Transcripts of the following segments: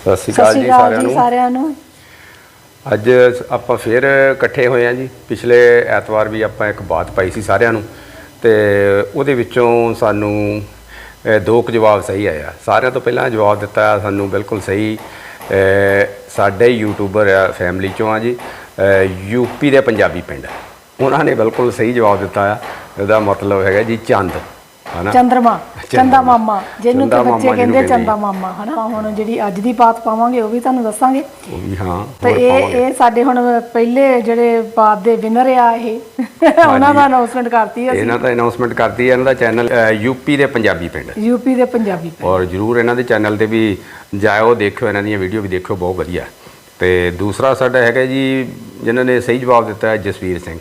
ਸਤਿ ਸ਼੍ਰੀ ਸਤਿ ਅਕਾਲ ਸ਼੍ਰੀ ਜੀ ਅਕਾਲ ਸਾਰਿਆਂ ਜੀ ਨੂੰ। ਸਾਰਿਆਂ ਨੂੰ। ਅੱਜ ਆਪਾਂ ਫਿਰ ਇਕੱਠੇ ਹੋਏ ਆ ਜੀ। ਪਿਛਲੇ ਐਤਵਾਰ ਵੀ ਆਪਾਂ ਇੱਕ ਬਾਤ ਪਾਈ ਸੀ ਸਾਰਿਆਂ ਨੂੰ ਤੇ ਉਹਦੇ ਵਿੱਚੋਂ ਸਾਨੂੰ ਦੋ ਕੁ ਜਵਾਬ ਸਹੀ ਆਇਆ ਸਾਰਿਆਂ ਤੋਂ ਪਹਿਲਾਂ ਜਵਾਬ ਦਿੱਤਾ ਸਾਨੂੰ ਬਿਲਕੁਲ ਸਹੀ ਅ, ਸਾਡੇ ਯੂਟਿਊਬਰ ਆ ਫੈਮਿਲੀ ਚੋਂ ਆ ਜੀ ਯੂਪੀ ਦੇ ਪੰਜਾਬੀ ਪਿੰਡ। ਉਹਨਾਂ ਨੇ ਬਿਲਕੁਲ ਸਹੀ ਜਵਾਬ ਦਿੱਤਾ ਆ। ਇਹਦਾ ਮਤਲਬ ਹੈਗਾ ਜੀ ਚੰਦ। ਹਨਾ? ਚੰਦਰਮਾ ਚੰਦਾ ਮਾਮਾ ਜਿਹਨੂੰ ਚੰਦਾ ਬੱਚੇ ਕਹਿੰਦੇ ਚੰਦਾ ਮਾਮਾ ਹਨਾ? ਹੁਣ ਜਿਹੜੀ ਅੱਜ ਦੀ ਬਾਤ ਪਾਵਾਂਗੇ ਉਹ ਵੀ ਤੁਹਾਨੂੰ ਦੱਸਾਂਗੇ। ਉਹ ਵੀ ਹਾਂ ਤੇ ਇਹ। ਇਹ ਸਾਡੇ ਹੁਣ ਪਹਿਲੇ ਜਿਹੜੇ ਬਾਤ ਦੇ ਵਿਨਰ ਆ ਇਹ। ਉਹਨਾਂ ਦਾ ਅਨਾਉਂਸਮੈਂਟ ਕਰਤੀ ਅਸੀਂ। ਇਹਨਾਂ ਦਾ ਅਨਾਉਂਸਮੈਂਟ ਕਰਤੀ ਹੈ ਇਹਨਾਂ ਦਾ ਚੈਨਲ ਯੂਪੀ ਦੇ ਪੰਜਾਬੀ ਪਿੰਡ। ਯੂਪੀ ਦੇ ਪੰਜਾਬੀ ਔਰ ਜਰੂਰ ਇਹਨਾਂ ਦੇ ਚੈਨਲ ਤੇ ਵੀ ਜਾਇਓ ਦੇਖਿਓ ਇਹਨਾਂ ਦੀਆਂ ਵੀਡੀਓ ਵੀ ਦੇਖਿਓ ਬਹੁਤ ਵਧੀਆ। ਤੇ ਦੂਸਰਾ ਸਾਡਾ ਹੈਗਾ ਜੀ ਜਿਨ੍ਹਾਂ ਨੇ ਸਹੀ ਜਵਾਬ ਦਿੱਤਾ ਹੈ ਜਸਵੀਰ ਸਿੰਘ।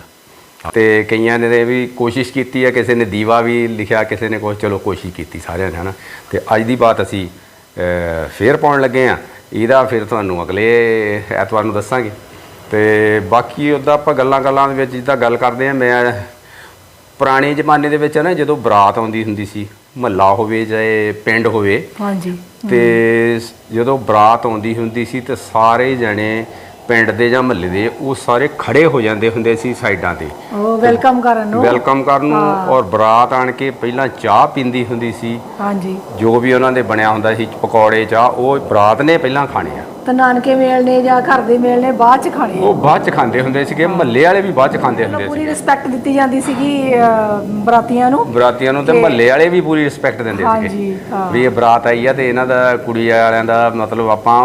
ਤੇ ਕਈਆਂ ਨੇ ਵੀ ਕੋਸ਼ਿਸ਼ ਕੀਤੀ ਹੈ ਕਿਸੇ ਨੇ ਦੀਵਾ ਵੀ ਲਿਖਿਆ ਕਿਸੇ ਨੇ ਕੁਛ ਚਲੋ ਕੋਸ਼ਿਸ਼ ਕੀਤੀ ਸਾਰਿਆਂ ਨੇ ਹਨਾ। ਤੇ ਅੱਜ ਦੀ ਬਾਤ ਅਸੀਂ ਫੇਰ ਪਾਉਣ ਲੱਗੇ ਆ ਇਹਦਾ ਫਿਰ ਤੁਹਾਨੂੰ ਅਗਲੇ ਐਤਵਾਰ ਨੂੰ ਦੱਸਾਂਗੇ। ਤੇ ਬਾਕੀ ਉਹਦਾ ਆਪਾਂ ਗੱਲਾਂ ਗੱਲਾਂ ਦੇ ਵਿੱਚ ਜਿੱਦਾਂ ਗੱਲ ਕਰਦੇ ਆ ਮੈਂ ਪੁਰਾਣੇ ਜ਼ਮਾਨੇ ਦੇ ਵਿੱਚ ਨਾ ਜਦੋਂ ਬਰਾਤ ਆਉਂਦੀ ਹੁੰਦੀ ਸੀ ਮਹੱਲਾ ਹੋਵੇ ਚਾਹੇ ਪਿੰਡ ਹੋਵੇ ਹਾਂਜੀ। ਤੇ ਜਦੋਂ ਬਰਾਤ ਆਉਂਦੀ ਹੁੰਦੀ ਸੀ ਤੇ ਸਾਰੇ ਜਣੇ ਪਿੰਡ ਦੇ ਜਾਂ ਮਹੱਲੇ ਦੇ ਉਹ ਸਾਰੇ ਖੜੇ ਹੋ ਜਾਂਦੇ ਹੁੰਦੇ ਸੀ ਸਾਈਡਾਂ ਤੇ। ਉਹ ਵੈਲਕਮ ਕਰਨ ਨੂੰ? ਵੈਲਕਮ ਕਰਨ ਨੂੰ ਔਰ ਬਰਾਤ ਆਣ ਕੇ ਪਹਿਲਾਂ ਚਾਹ ਪੀਂਦੀ ਹੁੰਦੀ ਸੀ। ਹਾਂਜੀ। ਜੋ ਵੀ ਉਹਨਾਂ ਦੇ ਬਣਿਆ ਹੁੰਦਾ ਸੀ ਪਕੌੜੇ ਚਾਹ ਉਹ ਬਰਾਤ ਨੇ ਪਹਿਲਾਂ ਖਾਣੇ ਆ। ਤੇ ਨਾਨਕੇ ਮੇਲਨੇ ਜਾਂ ਘਰ ਦੇ ਮੇਲਨੇ ਬਾਅਦ ਚ ਖਾਣੇ ਉਹ ਬਾਅਦ ਚ ਖਾਂਦੇ ਹੁੰਦੇ ਸੀਗੇ ਮਹੱਲੇ ਵਾਲੇ ਵੀ ਬਾਅਦ ਚ ਖਾਂਦੇ ਹੁੰਦੇ ਸੀ ਪੂਰੀ ਰਿਸਪੈਕਟ ਦਿੱਤੀ ਜਾਂਦੀ ਸੀਗੀ ਬਰਾਤੀਆਂ ਨੂੰ? ਬਰਾਤੀਆਂ ਨੂੰ ਤੇ ਮਹੱਲੇ ਵਾਲੇ ਵੀ ਪੂਰੀ ਰਿਸਪੈਕਟ ਦਿੰਦੇ ਸੀਗੇ। ਹਾਂਜੀ ਹਾਂ। ਵੀ ਇਹ ਬਰਾਤ ਆਈ ਆ ਤੇ ਇਹਨਾਂ ਦਾ ਕੁੜੀ ਵਾਲਿਆਂ ਦਾ ਮਤਲਬ ਆਪਾਂ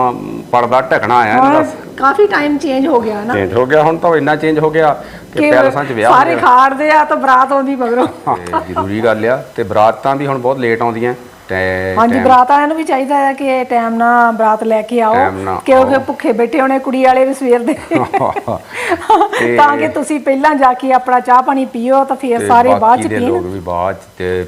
ਪਰਦਾ ਢਕਣਾ ਆ ਇਹਨਾਂ ਦਾ। ਕਾਫੀ ਟਾਈਮ ਚੇਂਜ ਹੋ ਗਿਆ ਨਾ। ਚੇਂਜ ਹੋ ਗਿਆ ਹੁਣ ਤਾਂ ਇੰਨਾ ਚੇਂਜ ਹੋ ਗਿਆ ਕਿ ਪੈਲਸਾਂ 'ਚ ਵਿਆਹ ਸਾਰੇ ਹੁੰਦੇ ਖਾੜਦੇ ਆ ਤਾਂ ਬਰਾਤ ਆਉਂਦੀ ਮਗਰੋਂ। ਤੇ ਜ਼ਰੂਰੀ ਗੱਲ ਆ ਤੇ ਬਰਾਤਾਂ ਵੀ ਹੁਣ ਬਹੁਤ ਲੇਟ ਆਉਂਦੀਆਂ। ਤੇ ਹਾਂਜੀ ਬਰਾਤ ਵਾਲਿਆਂ ਨੂੰ ਵੀ ਚਾਹੀਦਾ ਹੈ ਕਿ ਟਾਈਮ ਨਾਲ ਬਰਾਤ ਲੈ ਕੇ ਆਓ। ਨਾਲ ਕਿਉਂਕਿ ਭੁੱਖੇ ਬੈਠੇ ਹੋਣੇ ਕੁੜੀ ਵਾਲੇ ਵੀ ਸਵੇਰ ਦੇ। ਤੇ- ਤਾਂ ਕਿ ਤੁਸੀਂ ਪਹਿਲਾਂ ਜਾ ਕੇ ਆਪਣਾ ਚਾਹ ਪਾਣੀ ਪੀਓ ਤਾਂ ਫਿਰ ਤੇ ਸਾਰੇ ਬਾਅਦ ਬਾਕੀ ਚ ਦੇ ਪੀਣ। ਲੋਕ ਵੀ ਬਾਅਦ 'ਚ ਤੇ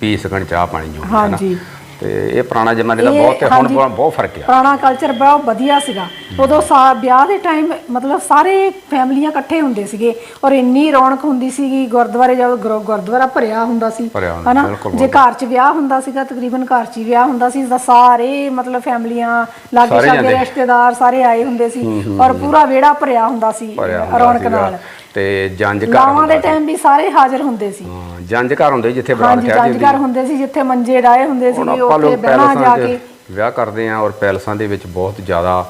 ਪੀ ਸਕਣ ਚਾਹ ਪਾਣੀ ਜੋ ਵੀ ਹੈ ਨਾ। ਹਾਂਜੀ। ਤੇ ਇਹ ਪੁਰਾਣਾ ਜ਼ਮਾਨੇ ਦਾ ਇਹ- ਬਹੁਤ ਤੇ ਹੁਣ ਹਾਂਜੀ। ਬਹੁਤ ਬਹੁਤ ਫ਼ਰਕ ਆ ਪੁਰਾਣਾ ਕਲਚਰ ਬਹੁਤ ਵਧੀਆ ਸੀਗਾ ਉਦੋਂ ਸਾ ਵਿਆਹ ਦੇ ਟਾਈਮ ਮਤਲਬ ਸਾਰੇ ਫੈਮਲੀਆਂ ਇਕੱਠੇ ਹੁੰਦੇ ਸੀਗੇ ਔਰ ਇੰਨੀ ਰੌਣਕ ਹੁੰਦੀ ਸੀਗੀ ਗੁਰਦੁਆਰੇ ਜਦੋਂ ਗੁਰ- ਗੁਰਦੁਆਰਾ ਭਰਿਆ ਹੁੰਦਾ ਸੀ ਭਰਿਆ ਹੁੰਦਾ, ਹਨਾ ਬਿਲਕੁਲ, ਜੇ ਘਰ 'ਚ ਵਿਆਹ ਹੁੰਦਾ ਸੀਗਾ ਤਕਰੀਬਨ ਘਰ 'ਚ ਹੀ ਵਿਆਹ ਹੁੰਦਾ ਸੀ ਤਾਂ ਸਾਰੇ ਮਤਲਬ ਫੈਮਲੀਆਂ ਲਾਗੇ ਸਾਰੇ ਛਾਗੇ। ਰਿਸ਼ਤੇਦਾਰ ਸਾਰੇ ਆਏ ਹੁੰਦੇ ਸੀ ਔਰ ਪੂਰਾ ਵਿਹੜਾ ਭਰਿਆ ਹੁੰਦਾ ਸੀ ਭਰਿਆ ਹੁੰਦਾ ਰੌਣਕ ਸੀਗਾ। ਨਾਲ ਤੇ ਜੰਜ ਘਰ ਲਾਵਾਂ ਦੇ ਹੁੰਦਾ ਸੀ। ਟਾਈਮ ਵੀ ਸਾਰੇ ਹਾਜ਼ਰ ਹੁੰਦੇ ਸੀ ਜੰਜ ਘਰ ਹੁੰਦੇ ਜਿੱਥੇ ਬਰਾਤ ਹਾਂਜੀ ਚੜ੍ਹਦੀ ਜੰਜ ਘਰ ਹੁੰਦੇ ਸੀ ਜਿੱਥੇ ਮੰਜੇ ਡਾਏ ਹੁੰਦੇ ਹੁਣ ਸੀ ਆਪਾਂ ਉੱਥੇ ਲੋਕ ਬਹਿਣਾ ਜਾ ਪੈਲਸਾਂ ਕੇ। 'ਚ ਵਿਆਹ ਕਰਦੇ ਆ ਔਰ ਪੈਲਸਾਂ ਦੇ ਵਿੱਚ ਬਹੁਤ ਜ਼ਿਆਦਾ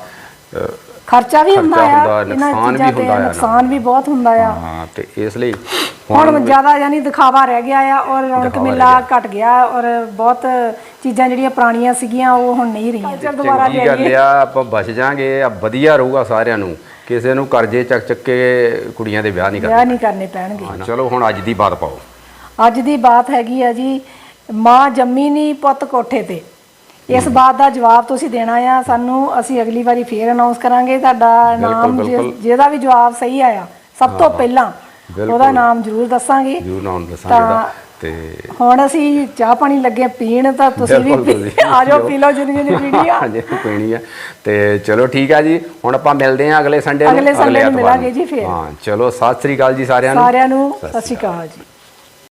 ਅ, ਖਰਚਾ ਵੀ ਹੁੰਦਾ ਖਰਚਾ ਆ ਨੁਕਸਾਨ ਵੀ ਹੁੰਦਾ ਆ ਨੁਕਸਾਨ ਵੀ ਬਹੁਤ ਹੁੰਦਾ ਆ। ਹਾਂ ਤੇ ਇਸ ਲਈ ਹੁਣ ਜ਼ਿਆਦਾ ਯਾਨੀ ਦਿਖਾਵਾ ਰਹਿ ਗਿਆ ਆ ਔਰ ਰੌਣਕ ਦਿਖਾਵਾ ਮੇਲਾ ਘਟ ਗਿਆ ਔਰ ਬਹੁਤ ਚੀਜ਼ਾਂ ਜਿਹੜੀਆਂ ਪੁਰਾਣੀਆਂ ਸੀਗੀਆਂ ਉਹ ਹੁਣ ਨਹੀਂ ਰਹੀਆਂ। ਕਲਚਰ ਦੁਬਾਰਾ ਚੰਗੀ ਗੱਲ ਆ ਆਪਾਂ ਬਚ ਜਾਾਂਗੇ ਆ ਵਧੀਆ ਰਹੂਗਾ ਸਾਰਿਆਂ ਨੂੰ। ਕਿਸੇ ਨੂੰ ਕਰਜ਼ੇ ਚੱਕ ਚੱਕ ਕੇ ਕੁੜੀਆਂ ਦੇ ਵਿਆਹ ਨਹੀਂ ਵਿਆਹ ਨਹੀਂ ਕਰਨੇ ਪੈਣਗੇ। ਚਲੋ ਹੁਣ ਅੱਜ ਦੀ ਬਾਤ ਪਾਓ। ਅੱਜ ਦੀ ਬਾਤ ਹੈਗੀ ਆ ਜੀ ਮਾਂ ਜੰਮੀ ਨਹੀਂ ਪੁੱਤ ਕੋਠੇ ਤੇ। ਇਸ ਬਾਤ ਦਾ ਜਵਾਬ ਤੁਸੀਂ ਦੇਣਾ ਆ ਸਾਨੂੰ ਅਸੀਂ ਅਗਲੀ ਵਾਰੀ ਫੇਰ ਅਨਾਉਂਸ ਕਰਾਂਗੇ ਤੁਹਾਡਾ ਨਾਮ। ਜਿਹਦਾ ਵੀ ਜਵਾਬ ਸਹੀ ਆਇਆ ਸਭ ਤੋਂ ਪਹਿਲਾਂ। ਉਹਦਾ ਨਾਮ ਜ਼ਰੂਰ ਦੱਸਾਂਗੇ। ਜਰੂਰ ਨਾਮ ਦੱਸਾਂਗੇ ਤੇ ਹੁਣ ਅਸੀਂ ਚਾਹ ਪਾਣੀ ਲੱਗੇ ਪੀਣ ਤਾਂ ਤੁਸੀਂ ਵੀ ਆ ਜਾਓ ਪੀ ਲਓ ਜਿੰਨੀ ਜਿੰਨੀ ਪੀਣੀ ਆ ਹਾਂਜੀ ਪੀਣੀ ਆ। ਤੇ ਚਲੋ ਠੀਕ ਆ ਜੀ ਹੁਣ ਆਪਾਂ ਮਿਲਦੇ ਆ ਅਗਲੇ ਸੰਡੇ ਨੂੰ ਅਗਲੇ Sunday ਨੂੰ ਮਿਲਾਂਗੇ ਜੀ ਫਿਰ। ਹਾਂ ਚਲੋ ਸਤਿ ਸ੍ਰੀ ਅਕਾਲ ਜੀ ਸਾਰਿਆਂ ਨੂੰ। ਸਾਰਿਆਂ ਨੂੰ ਸਤਿ ਸ਼੍ਰੀ ਅਕਾਲ ਜੀ।